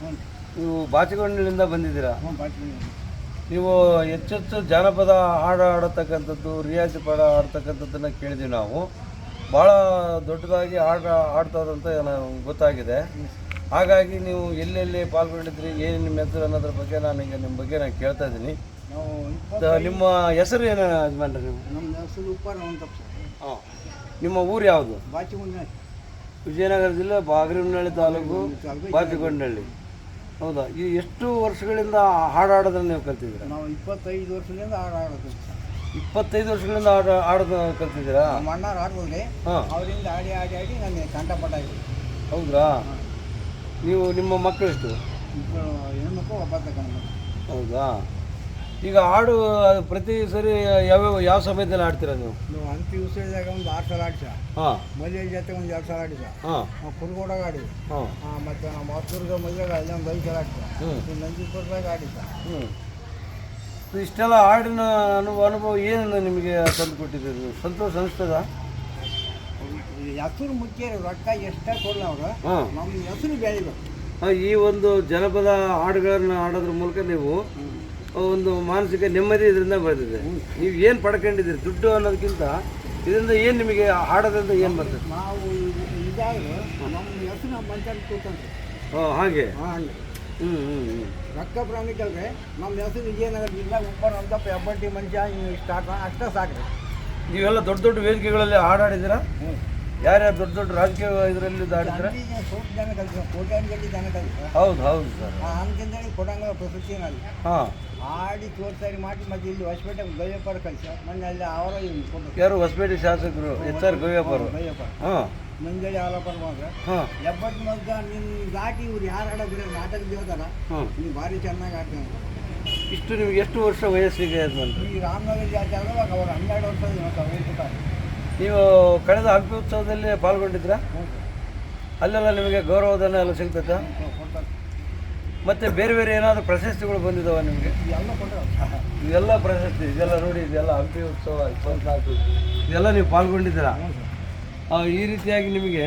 ಹ್ಞೂ ನೀವು ಬಾಚಿಗೊಂಡಿಲಿಂದ ಬಂದಿದ್ದೀರಾ? ನೀವು ಹೆಚ್ಚೆಚ್ಚು ಜಾನಪದ ಹಾಡು ಆಡತಕ್ಕಂಥದ್ದು ರಿಯಾಜಿ ಪದ ಆಡ್ತಕ್ಕಂಥದ್ದನ್ನು ಕೇಳಿದ್ವಿ ನಾವು. ಭಾಳ ದೊಡ್ಡದಾಗಿ ಹಾಡು ಆಡ್ತಾರಂತ ಗೊತ್ತಾಗಿದೆ. ಹಾಗಾಗಿ ನೀವು ಎಲ್ಲೆಲ್ಲಿ ಪಾಲ್ಗೊಂಡಿದ್ರಿ ಏನು ನಿಮ್ಮ ಹೆಸರು ಅನ್ನೋದ್ರ ಬಗ್ಗೆ ನಾನು ಈಗ ನಿಮ್ಮ ಬಗ್ಗೆ ನಾನು ಕೇಳ್ತಾ ಇದ್ದೀನಿ. ನಿಮ್ಮ ಹೆಸರು ಏನು ಯಜಮಾನ್ರಿ ನೀವು? ನಮ್ಮ ಹೆಸರು ಹಾಂ. ನಿಮ್ಮ ಊರು ಯಾವುದು? ವಿಜಯನಗರ ಜಿಲ್ಲೆ ಬಾಗರಿನಹಳ್ಳಿ ತಾಲೂಕು ಬಾತಿಗೊಂಡಹಳ್ಳಿ ಹೌದಾ? ಈ ಎಷ್ಟು ವರ್ಷಗಳಿಂದ ಹಾಡಾಡೋದನ್ನು ನೀವು ಕಲ್ತಿದ್ದೀರಾ? ನಾವು ಇಪ್ಪತ್ತೈದು ವರ್ಷದಿಂದ ಹಾಡು ಆಡೋದು ಇಪ್ಪತ್ತೈದು ವರ್ಷಗಳಿಂದ ಹಾಡು ಆಡೋದು ಕಲ್ತಿದ್ದೀರಾ? ನಮ್ಮ ಅಣ್ಣಾರು ಆಡ್ಬೋದ್ರಿ ಹಾಂ. ಅವರಿಂದ ಆಡಿ ಆಡಿ ಆಡಿ ನಾನು ಕಂಠಪಟ್ಟ ಆಗಿದೆ ಹೌದ್ರಾ? ನೀವು ನಿಮ್ಮ ಮಕ್ಕಳು ಎಷ್ಟು? ಇಬ್ಬರು ಹೆಣ್ಮಕ್ಳು ಒಬ್ಬ ತಗೊಂಡು ಹೌದಾ? ಈಗ ಹಾಡು ಪ್ರತಿ ಸರಿ ಯಾವ್ಯಾವ ಯಾವ ಸಮಯದಲ್ಲಿ ಆಡ್ತೀರಾ ನೀವು? ನೀವು ಅಂತಿ ಉಸಿರಿದಾಗ ಒಂದು ಆರು ಸಲ ಆಡಿಸ ಹಾಂ. ಮದುವೆ ಜೊತೆ ಒಂದು ಎರಡು ಸಲ ಆಡಿಸ ಹಾಂ. ಕುರುಗೋಡಾಗ ಆಡಿದ ಹಾಂ. ಮತ್ತು ನಮ್ಮ ಹೊಸದುರ್ಗ ಮದುವೆಗೆ ಅಲ್ಲೊಂದು ಐದು ಸಲ ಆಡಿಸ ಹ್ಞೂ ನಂಜೀಪುರದಾಗ ಆಡಿಸ ಹ್ಞೂ ಇಷ್ಟೆಲ್ಲ ಹಾಡಿನ ಅನುಭವ ಅನುಭವ ಏನು ನಿಮಗೆ ತಂದು ಕೊಟ್ಟಿದ್ದೀರಿ ಸಂತೋಷ ಅನಿಸ್ತದ? ಹೆಸರು ಮುಖ್ಯ ರೊಕ್ಕ ಎಷ್ಟೇ ಕೊಡಲಿ ಅವರು. ನಮ್ಮ ಹೆಸರು ಬೆಳಿಬೇಕು. ಈ ಒಂದು ಜನಪದ ಹಾಡುಗಳನ್ನು ಹಾಡೋದ್ರ ಮೂಲಕ ನೀವು ಒಂದು ಮಾನಸಿಕ ನೆಮ್ಮದಿ ಇದರಿಂದ ಬರ್ತದೆ. ನೀವು ಏನು ಪಡ್ಕೊಂಡಿದ್ದೀರಿ? ದುಡ್ಡು ಅನ್ನೋದಕ್ಕಿಂತ ಇದರಿಂದ ಏನು ನಿಮಗೆ ಆಡೋದ್ರಿಂದ ಏನು ಬರ್ತದೆ? ನಾವು ಹಾಂ ಹಾಗೆ. ಹ್ಞೂ ಹ್ಞೂ ಹ್ಞೂ ರೊಕ್ಕ ಪ್ರಾಣಿಕಲ್ರಿ ನಮ್ಮ ಹೆಸರು ವಿಜಯನಗರ ಜಿಲ್ಲಾ ಉಪ್ಪರ್ ಅಂತ ಹೆಬ್ಬಟ್ಟಿ ಮಂಚ ಸ್ಟಾರ್ಟ್ ಅಷ್ಟೇ ಸಾಕ್ರಿ. ನೀವೆಲ್ಲ ದೊಡ್ಡ ದೊಡ್ಡ ವೇದಿಕೆಗಳಲ್ಲಿ ಹಾಡಾಡಿದ್ದೀರಾ? ಹ್ಞೂ ಯಾರ್ಯಾರು ದೊಡ್ಡ ದೊಡ್ಡ ರಾಜಕೀಯ ಇದರಲ್ಲಿ ಕಲಿಸ ಹೌದು ಹೌದು ಸರ್. ಅಂತಂದೇಳಿ ಕೊಡಂಗ ಪ್ರಶಸ್ತಿ ನಾನು ಹಾಂ. ಆಡಿ ತೋರ್ಸಾರಿ ಮಾಡಿ ಮತ್ತೆ ಇಲ್ಲಿ ಹೊಸಪೇಟೆ ಗವ್ಯಪ್ಪರ ಕಳಿಸ. ಮೊನ್ನೆ ಅಲ್ಲಿ ಅವರ ಯಾರು ಹೊಸಪೇಟೆ ಶಾಸಕರು? ಎಚ್ ಆರ್ ಗವ್ಯಪ್ಪರು ಹಾಂ. ಮಂಜಳಿ ಆಲಪ್ಪರ ಮಾತ್ರ ಹಾಂ. ಹೆಬ್ಬಟ್ಟು ಮಗ್ಗ ನಿನ್ನ ದಾಟಿ ಇವ್ರು ಯಾರು ಆಡೋದ್ರೆ ನಾಟಕ ಹಾಂ. ನೀವು ಭಾರಿ ಚೆನ್ನಾಗಿ ಆಡ್ತೀನಿ ಇಷ್ಟು ನಿಮ್ಗೆ ಎಷ್ಟು ವರ್ಷ ವಯಸ್ಸಿಗೆ ಈ ರಾಮನಗರ ಜಾತಿ ಆದಾಗ ಅವ್ರು ಹನ್ನೆರಡು ವರ್ಷ ನೀವು ಕಳೆದ ಹಂಪಿ ಉತ್ಸವದಲ್ಲಿ ಪಾಲ್ಗೊಂಡಿದ್ರಾ ಅಲ್ಲೆಲ್ಲ ನಿಮಗೆ ಗೌರವಧನ ಎಲ್ಲ ಸಿಗ್ತದ ಮತ್ತು ಬೇರೆ ಬೇರೆ ಏನಾದರೂ ಪ್ರಶಸ್ತಿಗಳು ಬಂದಿದ್ದಾವೆ ನಿಮಗೆ? ಇವೆಲ್ಲ ಪ್ರಶಸ್ತಿ, ಇದೆಲ್ಲ ನೋಡಿ, ಇದೆಲ್ಲ ಹಂಪಿ ಉತ್ಸವ, ಇಪ್ಪತ್ನಾಲ್ಕು, ಇದೆಲ್ಲ ನೀವು ಪಾಲ್ಗೊಂಡಿದ್ದೀರಾ? ಈ ರೀತಿಯಾಗಿ ನಿಮಗೆ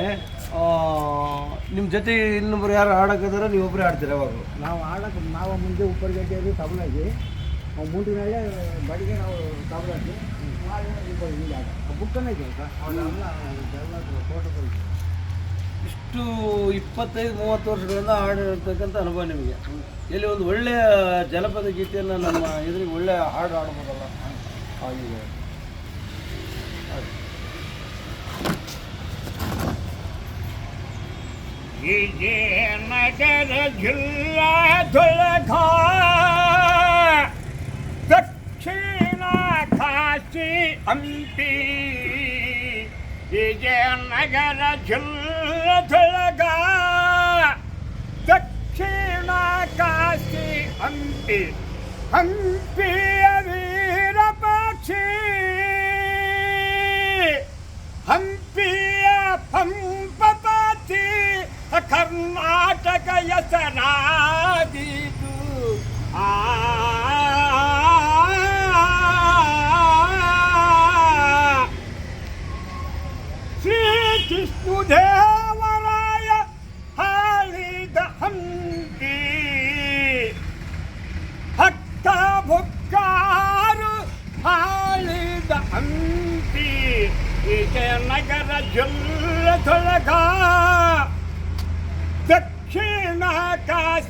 ನಿಮ್ಮ ಜೊತೆ ಇನ್ನೊಬ್ರು ಯಾರು ಆಡೋಕ್ಕಾದ್ರೆ ನೀವು ಒಬ್ಬರೇ ಆಡ್ತೀರಾ ಯಾವಾಗ ನಾವು ಆಡೋಕೆ ನಾವು ಮುಂದೆ ಉಪ್ಪರ್ಗಡ್ಡೆಯಲ್ಲಿ ತಬಲಾಗಿ. ಮುಂದಿನ ಬಡಿಗೆ ನಾವು ತಬಲಾಗಿ. ಬುಕ್ಕನೇ ಇಷ್ಟು ಇಪ್ಪತ್ತೈದು, ಮೂವತ್ತು ವರ್ಷಗಳಿಂದ ಹಾಡಿರ್ತಕ್ಕಂಥ ಅನುಭವ ನಿಮಗೆ. ಇಲ್ಲಿ ಒಂದು ಒಳ್ಳೆಯ ಜನಪದ ಗೀತೆಯನ್ನು ನಮ್ಮ ಇದ್ರಿಗೆ ಒಳ್ಳೆಯ ಹಾಡು ಆಡ್ಬೋದಲ್ಲ ಹಾಗೆ. ವಿಜಯನಗರ ಜಿಲ್ಲಾ ದುಳಘಾ ಕಾಶಿ ಹಂಪಿ ವಿಜಯನಗರ ಜಿಲ್ಲಾ ದುಳಘಾ ದಕ್ಷಿಣ ಕಾಶಿ ಹಂಪಿ ಹಂಪಿಯ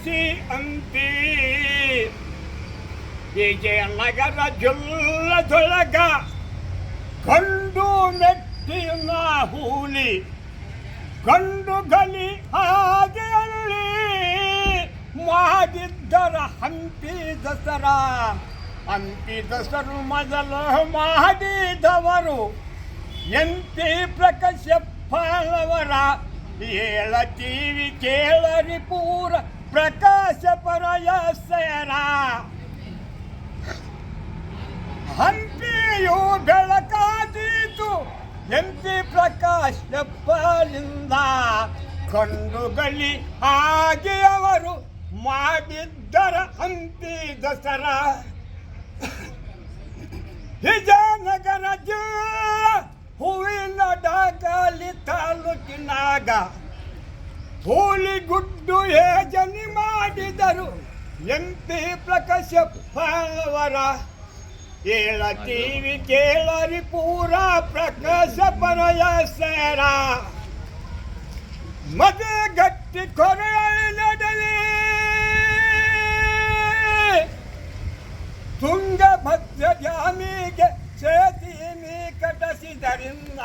ಕಾಶಿ ಹಂಪಿ ವಿಜಯನಗರ ಜೊಲ್ಲದೊಳಗ ಕಂಡು ಮೆಟ್ಟಿನ ಹೂಲಿ ಕಂಡು ಗಲಿ ಹಾಗೆಯಲ್ಲಿ ಮಾಡಿದ್ದರ ಹಂಪಿ ದಸರಾ. ಹಂಪಿ ದಸರು ಮೊದಲು ಮಾಡಿದವರು ಎಂಪಿ ಪ್ರಕಾಶಪ್ಪನವರ ಹೇಳತೀವಿ ಕೇಳರಿ ಪೂರ ಪ್ರಕಾಶ ಪರಯಸರ ಹಂಪಿಯು ಬೆಳಕಾದೀತು. ಎಂಪಿ ಕಂಡು ಕಂಡುಗಳಿ ಹಾಗೆ ಅವರು ಮಾಡಿದ್ದರ ಹಂಪಿ ದಸರಾ. ವಿಜಯನಗರ ಜಿಲ್ಲ ಹೂವಿನ ಡಾಗಲಿ ತಾಲೂಕಿನಾಗ ಹೂಲಿಗುಡ್ಡು ಯೋಜನೆ ಮಾಡಿದರು. ಎಂ ಪ್ರಕಾಶ ಪ್ರಕಾಶಪ್ಪನವರ ಕೇಳ ಟಿವಿ ಕೇಳರಿ ಪೂರ ಪ್ರಕಾಶ ಮದ ಗಟ್ಟಿ ಕೊರೆಯಲಿ ನಡಲಿ ತುಂಗಭದ್ರ ಜಾಮಿಗೆ ನೀ ಕಟಸಿದರಿಂದ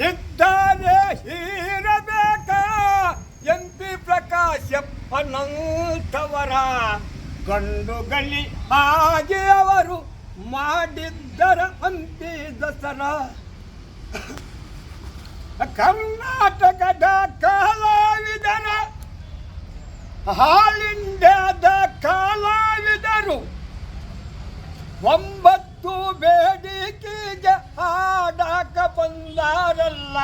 ಇದ್ದಾರೆ ಹೀರಬೇಕ ಎಂ ಪಿ ಪ್ರಕಾಶಪ್ಪನಂತವರ ಗಂಡುಗಲಿ ಹಾಗೆ ಅವರು ಮಾಡಿದ್ದರ ಹಂಪಿ ದಸರಾ. ಕರ್ನಾಟಕದ ಕಲಾವಿದರ ಹಾಲಿಂಡ್ಯಾದ ಕಲಾವಿದರು ಒಂಬತ್ತು ಬೇಡಿಕೆಗೆ ಹಾಡಾಕ ಬಂದಾರಲ್ಲ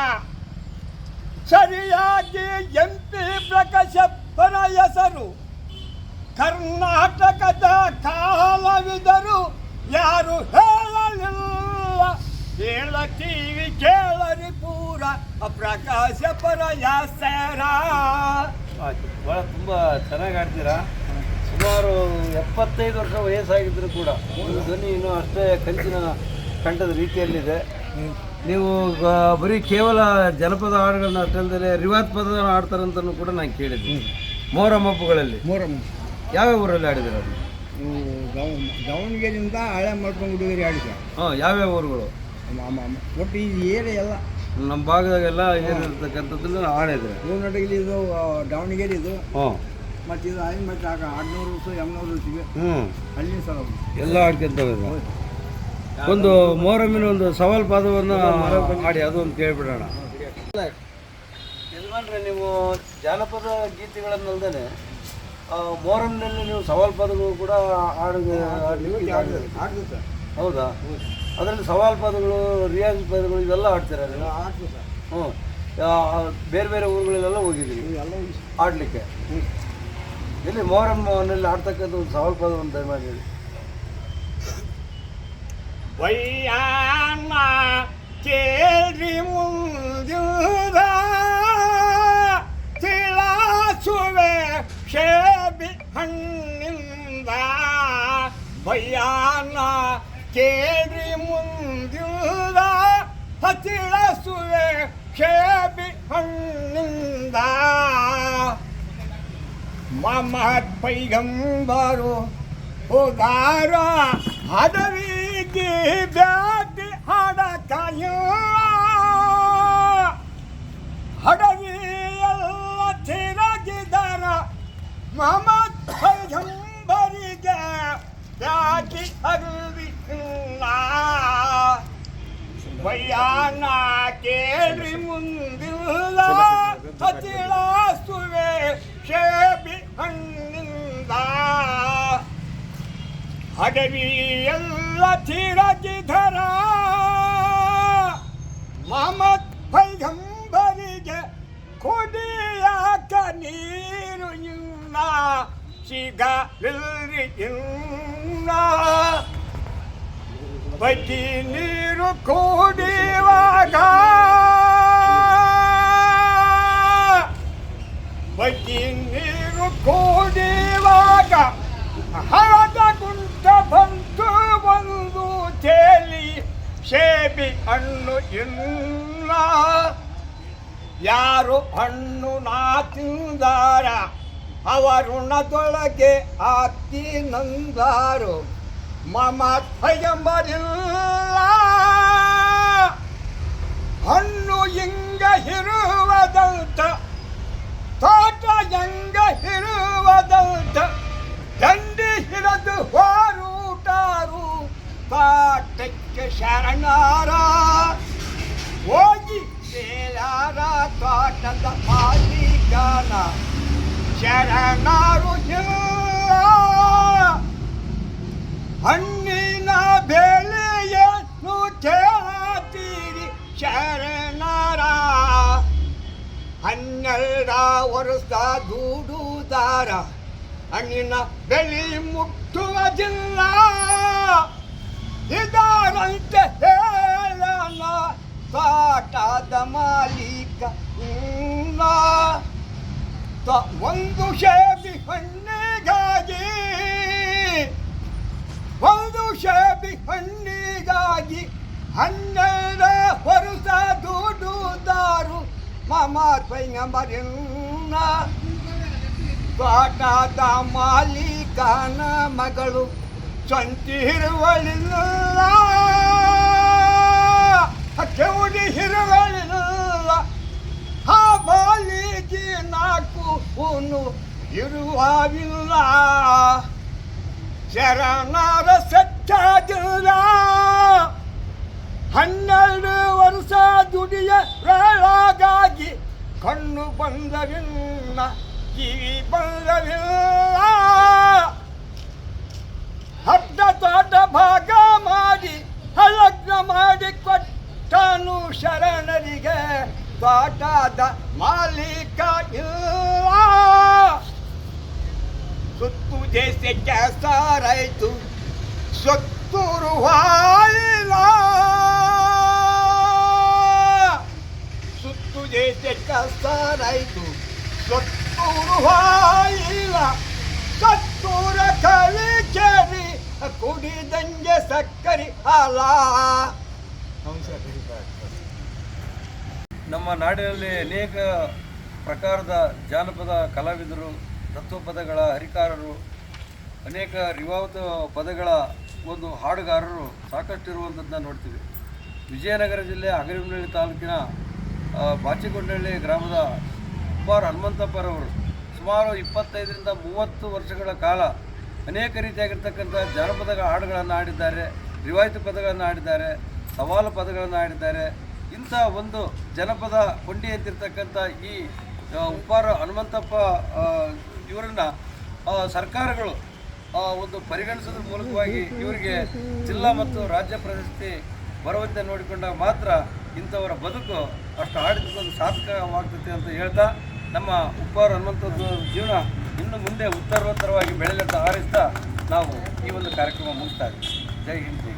ಸರಿಯಾಗಿ ಎಂ ಪಿ ಪ್ರಕಾಶಪ್ಪನ ಹೆಸರು ಕರ್ನಾಟಕದ ಕಾಲವಿದರು ಯಾರು ಹೇಳಲಿಲ್ಲ ಹೇಳತೀವಿ ಕೇಳರಿ ಪೂರ ಪ್ರಕಾಶ ಪರ ಹೆಸರ ಆಯ್ತು ಭಾಳ ತುಂಬ ಚೆನ್ನಾಗಿ ಆಡ್ತೀರಾ? ಸುಮಾರು ಎಪ್ಪತ್ತೈದು ವರ್ಷ ವಯಸ್ಸಾಗಿದ್ದರೂ ಕೂಡ. ಒಂದು ಧ್ವನಿ ಇನ್ನೂ ಅಷ್ಟೇ ಕಂಚಿನ ಕಂಠದ ರೀತಿಯಲ್ಲಿದೆ. ನೀವು ಬರೀ ಕೇವಲ ಜನಪದ ಹಾಡುಗಳನ್ನ ಅಷ್ಟೇ ರಿವಾಜ್ ಪದ ಆಡ್ತಾರಂತನೂ ಕೂಡ ನಾನು ಕೇಳಿದ್ದೀನಿ ಮೊಹರಂ ಹಬ್ಬಗಳಲ್ಲಿ ಮೋರಮ್ ಯಾವ್ಯಾವ ಊರಲ್ಲಿ ಆಡಿದ್ರು ಅದು? ದಾವಣಗೆರೆಯಿಂದ ಹಳೆ ಮಾಡ್ಕೊಂಡು ಹುಡುಗರಿ ಆಡಿದೆ ಹಾಂ ಯಾವ್ಯಾವ ಊರುಗಳು? ಒಟ್ಟು ಈ ಏರಿಯಾ ಎಲ್ಲ. ನಮ್ಮ ಭಾಗದಾಗೆಲ್ಲ ಏನಿರ್ತಕ್ಕಂಥದ್ದನ್ನ ಆಡಿದ್ರೆ. ಹೂನಟಗಿಲಿ ಇದು ಆ, ದಾವಣಗೆರೆ ಇದು. ಹ್ಞೂ ಮತ್ತು ಇದು ಆಯ್ತು ಮತ್ತು ಆಗ ಆರುನೂರು ವರ್ಷ ಎಂನೂರು ವರ್ಷಿಗೆ ಹ್ಞೂ ಅಲ್ಲಿನ ಸ್ಥಳ ಎಲ್ಲ ಆಡ್ಕೊಂತ ಒಂದು ಮೊಹರಮ್ಮಿನ ಒಂದು ಸವಾಲ್ ಪಾದವನ್ನು ಮಾಡಿ ಅದು ಒಂದು ಕೇಳ್ಬಿಡೋಣ. ಯಜಮಾನ್ರೆ ನೀವು ಜಾನಪದ ಗೀತೆಗಳನ್ನಲ್ದೇ ಮೊಹರಂನಲ್ಲಿ ನೀವು ಸವಾಲ್ ಪದಗಳು ಕೂಡ ಆಡ ಆಡ್ಲಿಕ್ಕೆ ಆಡ್ದು ಸರ್ ಹೌದಾ. ಅದರಲ್ಲಿ ಸವಾಲ್ ಪದಗಳು ರಿಯಾಜ್ ಪದಗಳು ಇವೆಲ್ಲ ಆಡ್ತೀರ ನೀವು? ಆಡ್ತೀವಿ ಸರ್. ಹ್ಞೂ. ಆ, ಬೇರೆ ಬೇರೆ ಊರುಗಳಲ್ಲೆಲ್ಲ ಹೋಗಿದ್ದೀವಿ ಎಲ್ಲ ಆಡಲಿಕ್ಕೆ? ಇಲ್ಲಿ ಮೊಹರಮ್ಮನಲ್ಲಿ ಆಡ್ತಕ್ಕಂಥ ಒಂದು ಸವಾಲ್ ಪದ ಒಂದು ಟೈಮ್ ಆಗಿದೆ ವಯ್ಯಾನ ಕೇಳಿ ಮುಂದಿದ ತಿಳಾಸುವೆ ಶೇಬಿ ಹಣ್ಣಿಂದ. ವಯ್ಯಾನ ಕೇಳಿ 하티라수에 개비한다 마맛 पैगंबरो उगारा हदवी दी व्याद हाड़ा कायो हदवी अल्लाह तेरा गिदारा मोहम्मद पैगंबरी के व्याद हर ವಯ್ಯಾನ ಕೇಳ್ರಿ ಮುಂದಿಲ್ಲ ಹತ್ತಿಳಸುವೆ ಶೇಬಿ ಹಣ್ಣಿಂದ. ಅಡವಿ ಎಲ್ಲ ತಿರಗಿಧರ ಮಮತ್ ಪೈಗಂಬರಿಗೆ ಕುಡಿಯಾಕ ನೀರು ಇಲ್ಲ ಸಿಗಲಿಲ್ಲ ಇಲ್ಲ ಬಜ್ಜಿ ನೀರು ಕೂಡಿವಾಗ. ಬಟ್ಟಿ ನೀರು ಕೂಡಿವಾಗ ಹಳದ ಗುಂಟ ಬಂತು ಬಂದು ಚೇಲಿ ಸೇಬಿ ಹಣ್ಣು ಇಲ್ಲ. ಯಾರು ಹಣ್ಣು ನಾ ತಿಂದಾರ? ಅವರುಣದೊಳಗೆ ಆತಿ ನಂದಾರು. ಮಮ ಭಯಂಬರಿಲ್ಲ ಹಣ್ಣು ಹಿಂಗ ಇರುವುದಂತ ತೋಟ ಹೆಂಗ ಇರುವುದಂತ ದಂಡಿ ಹಿಡಿದು ಹೋರೂಟಾರು ಪಾಠಕ್ಕೆ ಶರಣಾರ ಹೋಗಿ ಬೇಲಾರ ತೋಟದ ಮಾಲೀಕನ ಶರಣಾರು ಹನ್ನೆರಡ ವರ್ಷ ದೂಡುದಾರ ಹಣ್ಣಿನ ಮುಟ್ಟುವ ಮುಟ್ಟುವುದಿಲ್ಲ ಇದಾರಂತೆ ಹೇಳನ ಕಾಟದ ಮಾಲೀಕ ಒಂದು ಶೇಬಿ ಹಣ್ಣಿಗಾಗಿ, ಒಂದು ಶೇಬಿ ಹಣ್ಣಿಗಾಗಿ ಹನ್ನೆರಡು ಹೊರಸ ದುಡುದಾರು ಮಾಮ ಪೈಂಗಂಬರಿನ್ನ ತೋಟದ ಮಾಲೀಕನ ಮಗಳು ಸ್ವಂತಿರುವಳಿಲ್ಲ ಕೆವುಡಿ ಹಿರುವಳಿಲ್ಲ. ಆ ಬಾಲಿಗೆ ನಾಲ್ಕು ಉನು ಇರುವಾಗಿಲ್ಲ ಶರಣರ ಸತ್ಯದಿಲ್ಲ ಹನ್ನೆರಡು ವರ್ಷ ದುಡಿಯ ರಾಗಾಗಿ ಕಣ್ಣು ಬಂದವಿಲ್ಲ, ಕಿವಿ ಬಂದವಿಲ್ಲ. ಹದ್ದ ತೋಟ ಭಾಗ ಮಾಡಿ ಹಲಗ್ನ ಮಾಡಿ ಕೊಟ್ಟನು ಶರಣರಿಗೆ, ತೋಟದ ಮಾಲೀಕ ಇಲ್ಲ. ಸುತ್ತು ದೇಶಕ್ಕೆ ಸಾರಾಯ್ತು, ಸತ್ತೂರು ಹಾಯಿಲ್ಲ ದೇಶಕ್ಕೆ ಸಾರಾಯ್ತು ಸತ್ತೂರು ಹಾಯಿಲ್ಲ ಸತ್ತೂರ ಕವಿ ಕೇಳಿ ಕುಡಿದಂಗೆ ಸಕ್ಕರೆ ಹಾಲ. ನಮ್ಮ ನಾಡಿನಲ್ಲಿ ಅನೇಕ ಪ್ರಕಾರದ ಜಾನಪದ ಕಲಾವಿದರು, ತತ್ವಪದಗಳ ಹರಿಕಾರರು, ಅನೇಕ ರಿವಾವತ ಪದಗಳ ಒಂದು ಹಾಡುಗಾರರು ಸಾಕಷ್ಟು ಇರುವಂಥದ್ದನ್ನ ನೋಡ್ತೀವಿ. ವಿಜಯನಗರ ಜಿಲ್ಲೆ ಹಗರಿಮನಹಳ್ಳಿ ತಾಲೂಕಿನ ಬಾಚಿಗೊಂಡಳ್ಳಿ ಗ್ರಾಮದ ಕುಮಾರ್ ಹನುಮಂತಪ್ಪರವರು ಸುಮಾರು ಇಪ್ಪತ್ತೈದರಿಂದ ಮೂವತ್ತು ವರ್ಷಗಳ ಕಾಲ ಅನೇಕ ರೀತಿಯಾಗಿರ್ತಕ್ಕಂಥ ಜಾನಪದ ಹಾಡುಗಳನ್ನು ಆಡಿದ್ದಾರೆ ರಿವಾಯಿತು ಪದಗಳನ್ನು ಹಾಡಿದ್ದಾರೆ, ಸವಾಲು ಪದಗಳನ್ನು ಹಾಡಿದ್ದಾರೆ. ಇಂಥ ಒಂದು ಜನಪದ ಕೊಂಡಿ ಅಂತಿರ್ತಕ್ಕಂಥ ಈ ಉಪ್ಪಾರ ಹನುಮಂತಪ್ಪ ಇವರನ್ನು ಸರ್ಕಾರಗಳು ಒಂದು ಪರಿಗಣಿಸೋದ್ರ ಮೂಲಕವಾಗಿ ಇವರಿಗೆ ಜಿಲ್ಲಾ ಮತ್ತು ರಾಜ್ಯ ಪ್ರಶಸ್ತಿ ಬರುವಂತೆ ನೋಡಿಕೊಂಡಾಗ ಮಾತ್ರ ಇಂಥವರ ಬದುಕು ಅಷ್ಟು ಆಡಿದ್ದು ಸಾರ್ಥಕವಾಗ್ತದೆ ಅಂತ ಹೇಳ್ತಾ ನಮ್ಮ ಉಪ್ಪಾರು ಅನ್ನುವಂಥದ್ದು ಜೀವನ ಇನ್ನು ಮುಂದೆ ಉತ್ತರೋತ್ತರವಾಗಿ ಬೆಳೆದಂತ ಆರಿಸ್ತಾ ನಾವು ಈ ಒಂದು ಕಾರ್ಯಕ್ರಮ ಮುಗಿಸ್ತಾ ಇದ್ದೀವಿ ಜೈ ಹಿಂದ್, ಜೈ.